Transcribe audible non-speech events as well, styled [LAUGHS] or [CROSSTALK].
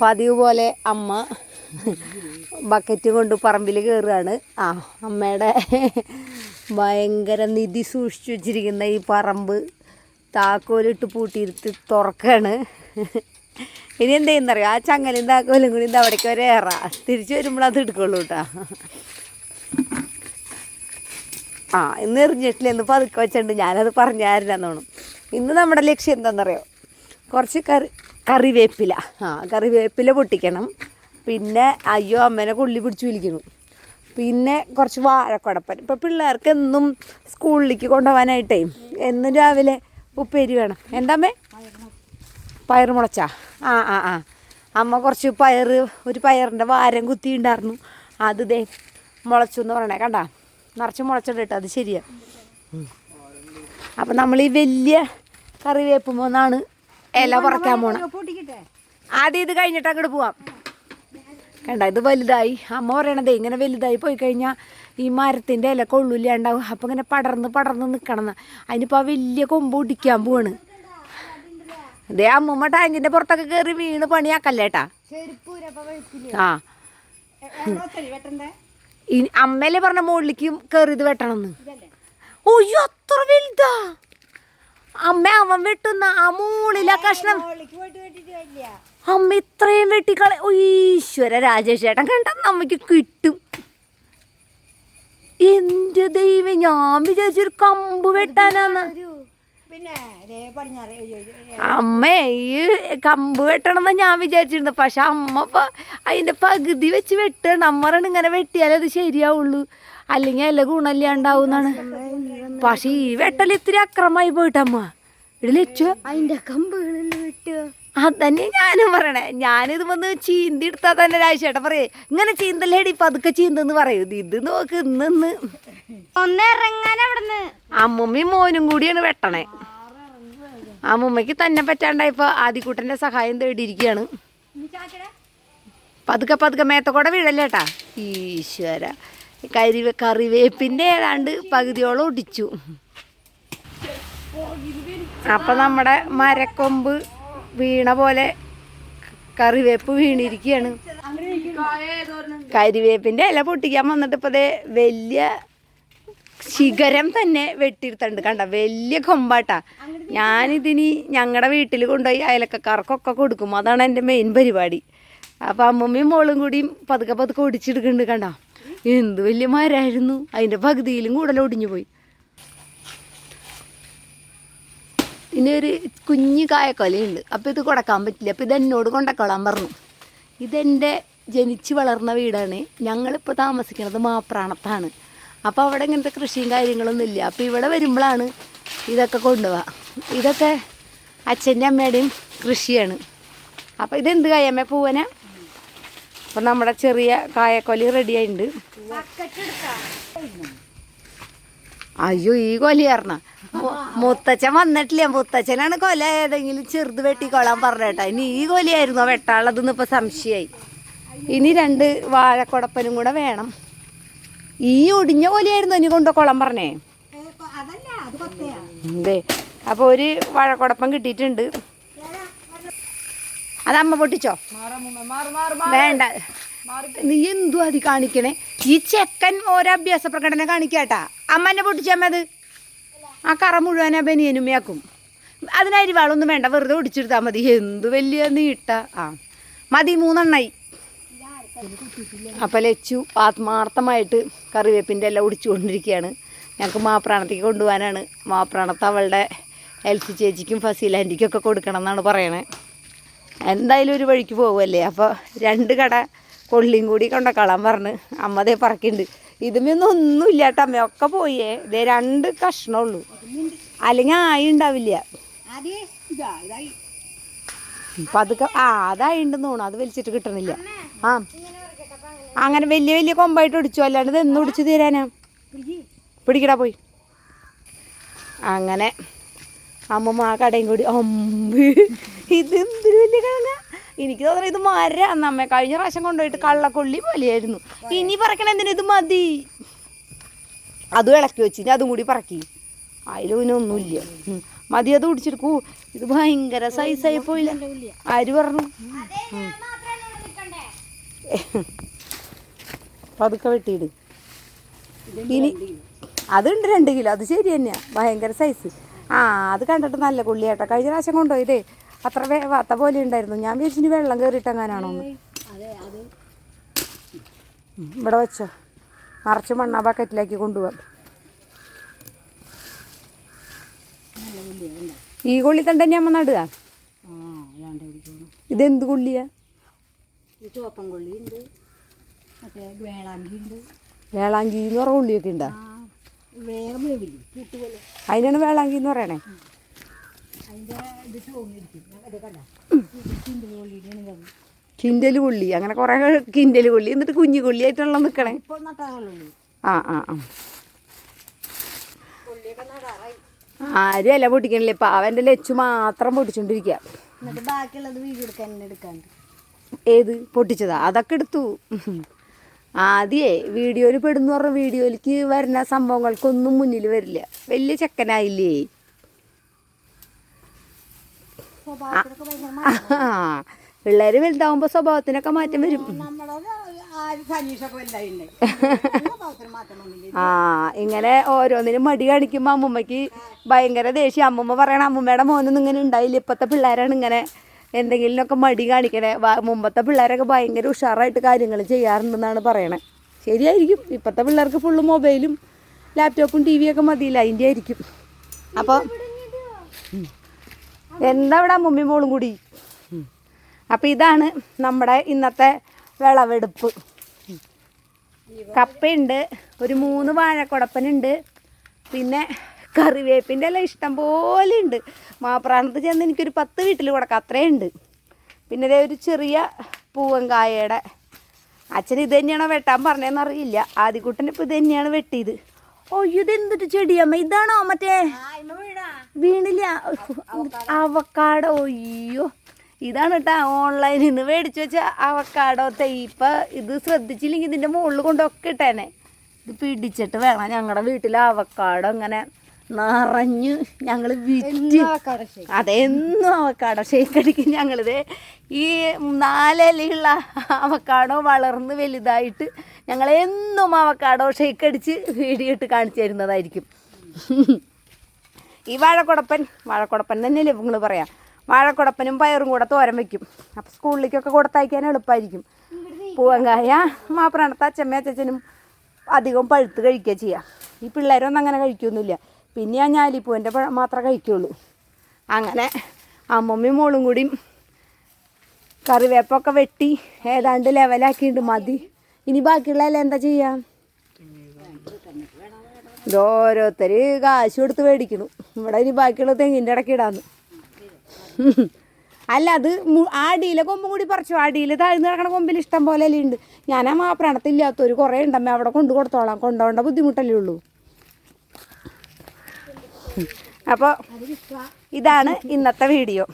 പതിവ് പോലെ അമ്മ ബക്കറ്റ് കൊണ്ട് പറമ്പിൽ കയറുകയാണ് ആ അമ്മയുടെ ഭയങ്കര നിധി സൂക്ഷിച്ചു വെച്ചിരിക്കുന്ന ഈ പറമ്പ് താക്കോലിട്ട് പൂട്ടിയിരുത്തി തുറക്കാണ്. ഇനി എന്ത് ചെയ്യുന്നറിയോ? ആ ചങ്ങലും താക്കോലും കൂടി ഇത് അവിടേക്ക് വരെ ഏറാ. തിരിച്ചു വരുമ്പോൾ അത് എടുക്കുള്ളൂ കേട്ടോ ആ ഇന്ന് എറിഞ്ഞിട്ടില്ല. ഇന്ന് പതുക്കെ വെച്ചിട്ടുണ്ട്. ഞാനത് പറഞ്ഞായിരുന്നു ഇന്ന് നമ്മുടെ ലക്ഷ്യം എന്താണെന്നറിയോ കുറച്ച് കറി കറിവേപ്പില. ആ കറിവേപ്പില പൊട്ടിക്കണം. പിന്നെ അയ്യോ അമ്മേനെ കൊള്ളി പിടിച്ചു വിളിക്കുന്നു. പിന്നെ കുറച്ച് വാഴക്കുടപ്പൻ. ഇപ്പോൾ പിള്ളേർക്ക് എന്നും സ്കൂളിലേക്ക് കൊണ്ടുപോകാനായിട്ടേ എന്നും രാവിലെ ഉപ്പേരി വേണം. എന്താമ്മേ പയർ മുളച്ചാ? ആ ആ ആ. അമ്മ കുറച്ച് പയർ ഒരു പയറിന്റെ വാരം കുത്തിയിട്ടുണ്ടായിരുന്നു. അത് ദേ മുളച്ചു എന്ന് പറയണേ കണ്ടാ? നിറച്ച് മുളച്ചിട്ട് അത് ശരിയാണ് അപ്പം നമ്മൾ ഈ വലിയ കറിവേപ്പുമ്പോന്നാണ് ഇല പറക്കാൻ പോണ. ആദ്യം ഇത് കഴിഞ്ഞിട്ട് അങ്ങോട്ട് പോവാം. കണ്ട ഇത് വലുതായി. അമ്മ പറയണത് ഇങ്ങനെ വലുതായി പോയി കഴിഞ്ഞാൽ ഈ മരത്തിന്റെ ഇല കൊള്ളൂല്ലാണ്ടാവും. അപ്പം ഇങ്ങനെ പടർന്ന് പടർന്ന് നിൽക്കണം അതിനിപ്പോൾ ആ വലിയ കൊമ്പ് ഒടിക്കാൻ പോവാണ്. അതെ അമ്മൂമ്മ ടാങ്കിന്റെ പുറത്തൊക്കെ കയറി വീണ് പണിയാക്കല്ലേട്ടാ ആ. അമ്മയല്ലേ പറഞ്ഞ മുകളിലേക്ക് കയറി ഇത് വെട്ടണമെന്ന് ഓയ്യോ അത്ര വലുതാ? അമ്മ അവൻ വെട്ടുന്ന ആ മൂളിലെ കഷ്ണം. അമ്മ ഇത്രയും വെട്ടിക്കളെ ഈശ്വര രാജേഷേട്ടൻ കണ്ട നമ്മക്ക് കിട്ടും. എന്റെ ദൈവം ഞാൻ വിചാരിച്ചൊരു കമ്പ് വെട്ടാനാന്ന്. അമ്മ ഈ കമ്പ് വെട്ടണമെന്ന് ഞാൻ വിചാരിച്ചിരുന്നു. പക്ഷെ അമ്മ അതിന്റെ പകുതി വെച്ച് വെട്ടണം. അമ്മ ഇങ്ങനെ വെട്ടിയാലേ അത് ശരിയാവുള്ളൂ. അല്ലെങ്കിൽ അല്ല ഗുണമില്ലാണ്ടാവുന്നാണ് പക്ഷെ ഈ വെട്ടൽ ഇത്തിരി അക്രമായി പോയിട്ടമ്മ. ഇടലിച്ചു അതിന്റെ വിട്ടു അതന്നെ ഞാനും പറയണേ. ഞാനിത് വന്ന് ചീന്തി എടുത്താൽ തന്നെ രാജേട്ടൻ പറയേ. ഇങ്ങനെ ചീന്തല്ലേടി പതുക്കെ ചീന്തെന്ന് പറയൂ. ഇത് നോക്ക് ഇന്ന് ഒന്ന് ഇറങ്ങാൻ അവിടുന്ന്. അമ്മമ്മയും മോനും കൂടിയാണ് വെട്ടണേ. അമ്മമ്മയ്ക്ക് തന്നെ പറ്റാണ്ടായപ്പോ ആദ്യക്കൂട്ടന്റെ സഹായം തേടിയിരിക്കുകയാണ്. പതുക്കെ പതുക്കെ മേത്തക്കൂടെ വീഴല്ലേട്ടാ ഈശ്വര. കരി കറിവേപ്പിന്റെ ഏതാണ്ട് പകുതിയോളം ഒടിച്ചു. അപ്പം നമ്മുടെ മരക്കൊമ്പ് വീണ പോലെ കറിവേപ്പ് വീണിരിക്കുകയാണ്. കരിവേപ്പിന്റെ ഇല പൊട്ടിക്കാൻ വന്നിട്ട് ഇപ്പോൾ അതേ വലിയ ശിഖരം തന്നെ വെട്ടിയെടുത്തുണ്ട് കണ്ട? വലിയ കൊമ്പാട്ടാ. ഞാനിതിനി ഞങ്ങളുടെ വീട്ടിൽ കൊണ്ടുപോയി അയലക്കാർക്കൊക്കെ കൊടുക്കും. അതാണ് എന്റെ മെയിൻ പരിപാടി. അപ്പോൾ അമ്മമ്മയും മോളും കൂടിയും പതുക്കെ പതുക്കെ ഒടിച്ചെടുക്കുന്നുണ്ട് കണ്ട? എന്ത് വലിയ മരമായിരുന്നു അതിന്റെ പകുതിയിലും കൂടലൊടിഞ്ഞു പോയി. ഇനി ഒരു കുഞ്ഞു കായക്കൊലയുണ്ട്. അപ്പോൾ ഇത് കൊടുക്കാൻ പറ്റില്ല. അപ്പോൾ ഇത് എന്നോട് കൊണ്ടക്കോളാൻ പറഞ്ഞു. ഇതെന്റെ ജനിച്ച് വളർന്ന വീടാണ്. ഞങ്ങളിപ്പോൾ താമസിക്കുന്നത് മാപ്രാണത്താണ്. അപ്പോൾ അവിടെ ഇങ്ങനത്തെ കൃഷിയും കാര്യങ്ങളൊന്നും ഇല്ല. അപ്പോൾ ഇവിടെ വരുമ്പോഴാണ് ഇതൊക്കെ കൊണ്ടുപോവാ ഇതൊക്കെ അച്ഛന്റെ അമ്മയുടെയും കൃഷിയാണ്. അപ്പോൾ ഇതെന്ത് കായമ്മ പൂവന? അപ്പം നമ്മുടെ ചെറിയ കായക്കൊലി റെഡി ആയിട്ടുണ്ട് അയ്യോ ഈ കൊലയാർന്ന മുത്തച്ഛൻ വന്നിട്ടില്ല. മുത്തച്ഛനാണ് കൊല ഏതെങ്കിലും ചെറുത് വെട്ടിക്കൊള്ളാൻ പറഞ്ഞേട്ടാ ഇനി ഈ കൊലയായിരുന്നോ വെട്ടാനുള്ളതെന്ന് ഇപ്പൊ സംശയായി. ഇനി രണ്ട് വാഴക്കുടപ്പനും കൂടെ വേണം. ഈ ഒടിഞ്ഞ കൊലയായിരുന്നു ഇനി കൊണ്ടുപോക്കോളാൻ പറഞ്ഞേ? അതെ അപ്പോൾ ഒരു വാഴക്കുടപ്പം കിട്ടിയിട്ടുണ്ട്. അത് അമ്മ പൊട്ടിച്ചോ? വേണ്ട. നീ എന്തു അത് കാണിക്കണേ? ഈ ചെക്കൻ ഓരോ അഭ്യാസ പ്രകടനം കാണിക്കാട്ടാ അമ്മനെ പൊട്ടിച്ചമ്മ അത്? ആ കറ മുഴുവൻ ബനിയനുമയാക്കും അതിനരി വളമൊന്നും വേണ്ട വെറുതെ ഒടിച്ചെടുത്താൽ മതി. എന്ത് വലിയ നീട്ട? ആ. മതി മൂന്നെണ്ണായി. അപ്പം ലച്ചു ആത്മാർത്ഥമായിട്ട് കറിവേപ്പിന്റെ എല്ലാം ഒടിച്ചുകൊണ്ടിരിക്കുകയാണ്. ഞങ്ങൾക്ക് മാപ്രാണത്തേക്ക് കൊണ്ടുപോകാനാണ്. മാപ്രാണത്ത് അവളുടെ എൽസി ചേച്ചിക്കും ഫസീലാന്റിക്കും ഒക്കെ കൊടുക്കണം എന്നാണ് പറയണേ. എന്തായാലും ഒരു വഴിക്ക് പോകുമല്ലേ അപ്പോൾ രണ്ട് കട കൊള്ളിയും കൂടി കൊണ്ടക്കളാൻ പറഞ്ഞ് അമ്മതേ പറക്കുന്നുണ്ട് ഇതുമൊന്നും ഒന്നുമില്ല കേട്ടോ അമ്മയൊക്കെ പോയേ. ഇതേ രണ്ട് കഷ്ണമുള്ളൂ അല്ലെങ്കിൽ ആയി ഉണ്ടാവില്ല. പതുക്കെ ആ അതായിണ്ടെന്ന് തോന്നുന്നു. അത് വലിച്ചിട്ട് കിട്ടണില്ല. ആ. അങ്ങനെ വലിയ വലിയ കൊമ്പായിട്ട് ഒടിച്ചു. അല്ലാണ്ട് ഇത് എന്ന് ഒടിച്ചു തീരാനാ? പിടിക്കടാ പോയി. അങ്ങനെ അമ്മമ്മ ആ കടയും കൂടി. അമ്പ്. ഇത് എന്തൊരു വലിയ കിഴങ്ങ എനിക്ക് തോന്നുന്നു ഇത് മരാന്ന് അമ്മ കഴിഞ്ഞ പ്രാവശ്യം കൊണ്ടുപോയിട്ട് കള്ളക്കൊള്ളി പോലെയായിരുന്നു. ഇനി പറക്കണ എന്തിനു ഇത് മതി? അതും ഇളക്കി വെച്ച് ഇനി അതും കൂടി പറക്കി. അതിലൊന്നൊന്നുമില്ല. മതി അത് കുടിച്ചെടുക്കൂ. ഇത് ഭയങ്കര സൈസായി പോയില്ല. ആര് പറഞ്ഞു? പതുക്കെ വെട്ടിയിട്. ഇനി അതുണ്ട് രണ്ട് കിലോ. അത് ശരി തന്നെയാ. ഭയങ്കര സൈസ് ആ അത് കണ്ടിട്ട് നല്ല കൊള്ളിയാട്ടോ. കഴിഞ്ഞ പ്രാവശ്യം കൊണ്ടുപോയിതേ അത്ര വേവാത്ത പോലെ ഉണ്ടായിരുന്നു. ഞാൻ വിചാരിച്ചിന് വെള്ളം കയറിയിട്ടെങ്ങാനാണോ ഇവിടെ വെച്ചോ. നിറച്ച് മണ്ണ ബക്കറ്റിലാക്കി കൊണ്ടുപോകാം ഈ കൊള്ളി തന്നെ അമ്മ നടുക? ഇതെന്ത് കൊള്ളിയാ? വേളാങ്കി എന്ന് പറഞ്ഞ കുള്ളിയൊക്കെ ഉണ്ടോ? അതിനാണ് വേളാങ്കി എന്ന് പറയണേ. കിൻഡൽ കൊള്ളി അങ്ങനെ കുറേ കിൻഡൽ കൊള്ളി. എന്നിട്ട് കുഞ്ഞു കൊള്ളിയായിട്ടുള്ള നിൽക്കണേ ആ ആ ആ. ആരുമല്ല ആരും ഇല പൊട്ടിക്കണില്ലേ. പാവന്റെ ലച്ചു മാത്രം പൊട്ടിച്ചോണ്ടിരിക്കുക എന്നിട്ട് ബാക്കിയുള്ളത് വീട് എടുക്കാൻ എടുക്കാണ്ട്. ഏത്? പൊട്ടിച്ചതാ. അതൊക്കെ എടുത്തു. ആദ്യേ വീഡിയോയിൽ പെടുന്നു പറഞ്ഞ വീഡിയോയിലേക്ക് വരുന്ന സംഭവങ്ങൾക്കൊന്നും മുന്നിൽ വരില്ല. വലിയ ചെക്കനായില്ലേ? പിള്ളേര് വലുതാവുമ്പോ സ്വഭാവത്തിനൊക്കെ മാറ്റം വരും. [LAUGHS] ആ ഇങ്ങനെ ഓരോന്നിനും മടി കാണിക്കുമ്പോ അമ്മുമ്മക്ക് ഭയങ്കര ദേഷ്യം. അമ്മുമ്മ പറയണ അമ്മുമ്മയുടെ മോനൊന്നും ഇങ്ങനെ ഉണ്ടായില്ല. ഇപ്പത്തെ പിള്ളേരാണ് ഇങ്ങനെ എന്തെങ്കിലുമൊക്കെ മടി കാണിക്കണേ. മുമ്പത്തെ പിള്ളേരൊക്കെ ഭയങ്കര ഉഷാറായിട്ട് കാര്യങ്ങൾ ചെയ്യാറുണ്ടെന്നാണ് പറയണേ. ശരിയായിരിക്കും. ഇപ്പോഴത്തെ പിള്ളേർക്ക് ഫുള്ള് മൊബൈലും ലാപ്ടോപ്പും ടി വിയൊക്കെ മതിയില്ല? അതിന്റെ ആയിരിക്കും. അപ്പോൾ എന്താ ഇവിടെ അമ്മൂമ്മയും മോളും കൂടി? അപ്പോൾ ഇതാണ് നമ്മുടെ ഇന്നത്തെ വിളവെടുപ്പ്. കപ്പയുണ്ട് ഒരു മൂന്ന് വാഴക്കുടപ്പനുണ്ട് പിന്നെ കറിവേപ്പിന്റെ എല്ലാം ഇഷ്ടം പോലെ ഉണ്ട്. മാപ്രാണത്ത് ചെന്ന് എനിക്കൊരു പത്ത് വീട്ടിൽ കൊടുക്കാം. അത്രയും ഉണ്ട്. പിന്നെ ഇതേ ഒരു ചെറിയ പൂവങ്കായയുടെ അച്ഛൻ ഇത് തന്നെയാണോ വെട്ടാൻ പറഞ്ഞതെന്ന് അറിയില്ല. ആദ്യക്കൂട്ടൻ ഇപ്പോൾ ഇത് തന്നെയാണ് വെട്ടിയത്. ഓ ഇത് എന്തിട്ട് ചെടിയമ്മ. ഇതാണോ മറ്റേ? വീണില്ല. അവക്കാടോ. അയ്യോ. ഇതാണ് കേട്ടോ ഓൺലൈനിൽ നിന്ന് മേടിച്ചു വെച്ച അവക്കാടോ തേപ്പ ഇത് ശ്രദ്ധിച്ചില്ലെങ്കിൽ ഇതിന്റെ മുകളിൽ കൊണ്ടൊക്കെ ഇട്ടേനെ. ഇത് പിടിച്ചിട്ട് വേണം ഞങ്ങളുടെ വീട്ടിൽ അവക്കാടോ ഇങ്ങനെ നിറഞ്ഞ് ഞങ്ങൾ വിറ്റ്. അതെന്നും അവക്കാടോ ഷേക്ക്. അടിക്കും ഞങ്ങളിത് ഈ നാലിലുള്ള അവക്കാടോ വളർന്ന് വലുതായിട്ട് ഞങ്ങളെന്നും അവക്കാടോ ഷേക്കടിച്ച് വീഡിയോ ഇട്ട് കാണിച്ചു തരുന്നതായിരിക്കും ഈ വാഴക്കുടപ്പൻ വാഴക്കുടപ്പൻ തന്നെയല്ലേ നിങ്ങൾ പറയാം. വാഴക്കുടപ്പനും പയറും കൂടെ തോരൻ വയ്ക്കും അപ്പോൾ സ്കൂളിലേക്കൊക്കെ കൊടുത്തയക്കാൻ എളുപ്പമായിരിക്കും പൂവങ്കായ മാപ്രാണത്തെ അച്ഛമ്മ അച്ഛനും അധികം പഴുത്ത് കഴിക്കുക ചെയ്യുക ഈ പിള്ളേരൊന്നും അങ്ങനെ കഴിക്കൊന്നുമില്ല. പിന്നെ ആ ഞാലിപ്പൂവിന്റെ പഴം മാത്രമേ കഴിക്കുള്ളൂ. അങ്ങനെ അമ്മമ്മയും മോളും കൂടിയും കറിവേപ്പൊക്കെ വെട്ടി ഏതാണ്ട് ലെവലാക്കിയിട്ട് മതി. ഇനി ബാക്കിയുള്ള എല്ലാം എന്താ ചെയ്യാം? ഇത് ഓരോരുത്തർ കാശ് കൊടുത്ത് മേടിക്കണു ഇവിടെ ഇനി ബാക്കിയുള്ള തെങ്ങിന്റെ ഇടയ്ക്ക് ഇടാന്ന്. അല്ല അത് ആടിയിലെ കൊമ്പും കൂടി പറിച്ചു. ആ അടിയിൽ താഴ്ന്നു കിടക്കണ കൊമ്പിൽ ഇഷ്ടം പോലെ അല്ലേ ഉണ്ട്. ഞാൻ ആ മാപ്രാണത്തില്ലാത്തൊരു കുറേ ഉണ്ടമ്മ. അവിടെ കൊണ്ടു കൊടുത്തോളാം. കൊണ്ടുപോകേണ്ട ബുദ്ധിമുട്ടല്ലേ ഉള്ളൂ. അപ്പോൾ ഇതാണ് ഇന്നത്തെ വീഡിയോ.